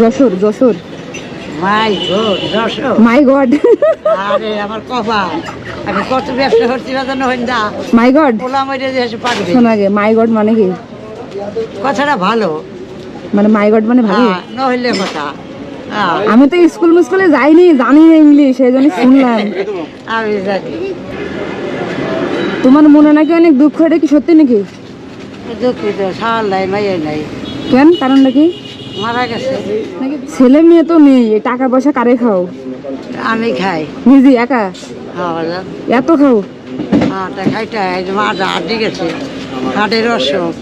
Jessore Jessore. My God Jessore. My God আরে আমার কপাল। আমি কত ব্যবসা করছি বাজানো হইন দা মাই গড যে এসে শোন আগে মাই গড মানে কি? কথাটা ভালো। মানে মাই গড মানে ভালো? হ্যাঁ নইলে কথা। আমি তো স্কুল মুস্কুলে যাইনি জানি না ইংলিশ এই জন্য শুনলাম। আমি জানি। তোমার মনে নাকি অনেক দুঃখ এটা কি সত্যি নাকি? দুঃখিত সাল নাই নাই। কেন? কারণটা কি? মারা গেছে। ছেলে মেয়ে তো নেই টাকা পয়সা কারে খাও? আমি খাই। নিজে একা? হ্যাঁ এত খাও? হ্যাঁ হয় এই যে মাটা আড্ডি গেছে। হাটের অসুখ।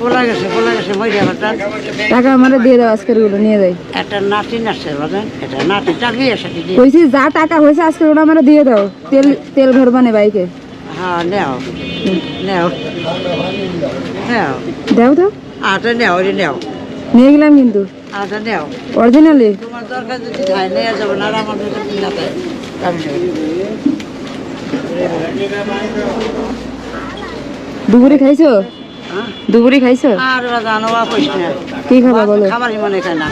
পোলা গেছে পোলা গেছে মরিয়া বাজান টাকা আমারে দিয়ে দাও আজকেরগুলো নিয়ে যাই। একটা নাতি নাচছে বাজান এটা নাতি চাকরি আছে কইছি যা টাকা হয়েছে আজকের ওটা আমারে দিয়ে দাও। তেল তেল ভরবানে বাইকে। হ্যাঁ নেও। নেও। নেও। দাও তো আটা নেও ওই নেও নিয়ে গেলাম কিন্তু। আটা নেও অরিজিনালি? তোমার দরকার যদি খাই নিয়ে যাব না আর আমার যদি না খাই আমি নেব। দুপুরে খাইছো? হ্যাঁ? দুপুরে খাইছো? আর জানো না। কি খাবা বলো? খাবারই মনে খায় না।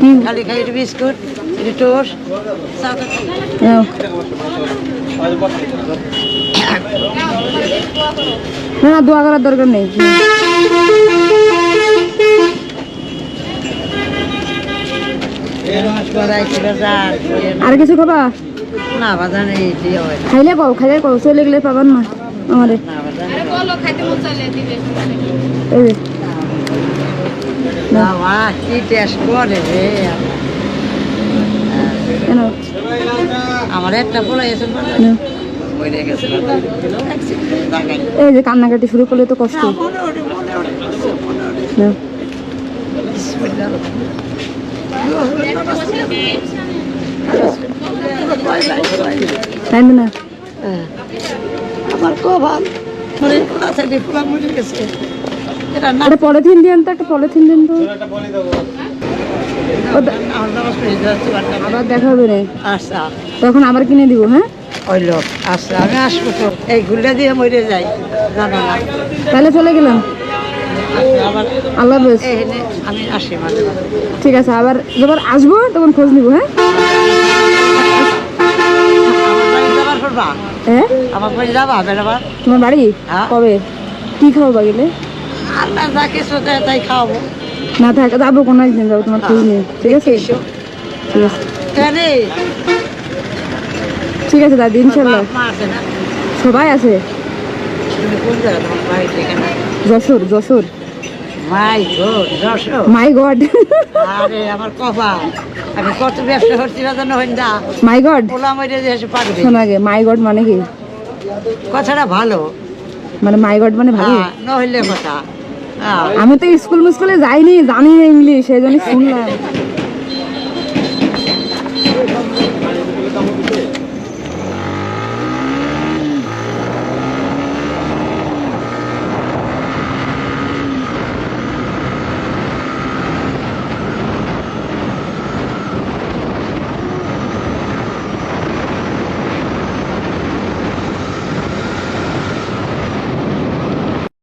কি? খালি খাই বিস্কুট টোস্ট চা। না না দোয়া করার দরকার নেই করাইছি বাজার, করে না। আর কিছু খাবা না বাজার এই দিয়ে হয়। না। খাইলে কও খাইলে কও চলে গেলে পাবান না আমারে আমার একটা পোলা এসে। এই যে কান্নাকাটি শুরু করলে তো কষ্ট। কান্দে না? আমার একটা পলিথিন দিন তো একটা পলিথিন দিন তো। আবার দেখা হবে না আচ্ছা তখন আবার কিনে দিব হ্যাঁ? ওই লোক আচ্ছা আমি আসব তো। এই ঘুরলে দিয়ে মরে যাই। না। তাহলে চলে গেলাম। আল্লাহ হাফেজ। আমি আসি মাঝে মাঝে। ঠিক আছে আবার যখন আসব তখন খোঁজ নিব হ্যাঁ? হ্যাঁ? আমার বাড়ি যাবা বেড়াবার তোমার বাড়ি? হ্যাঁ। কবে? কি খাব বা গেলে? আল্লাহ যা কিছু দেয় তাই খাওয়াবো। না থাকে যাব কোনো একদিন যাব তোমার খোঁজ নিয়ে। ঠিক আছে? ঠিক আছে। ঠিক আছে দাদি ইনশাল্লাহ। সবাই আছে? Jessore Jessore. My God Jessore my God. আরে আমার কপাল। আমি কত ব্যবসা করছি বাজানো হইন দা মাই গড। পোলা মইরে যে এসে পারবে। শোনা গে মাই গড মানে কি? কথাটা ভালো। মানে মাই গড মানে ভালো? না হইলে কথা। হ্যাঁ আমি তো স্কুল মুস্কুলে যাইনি জানি না ইংলিশ সেই জন্য শুনলাম।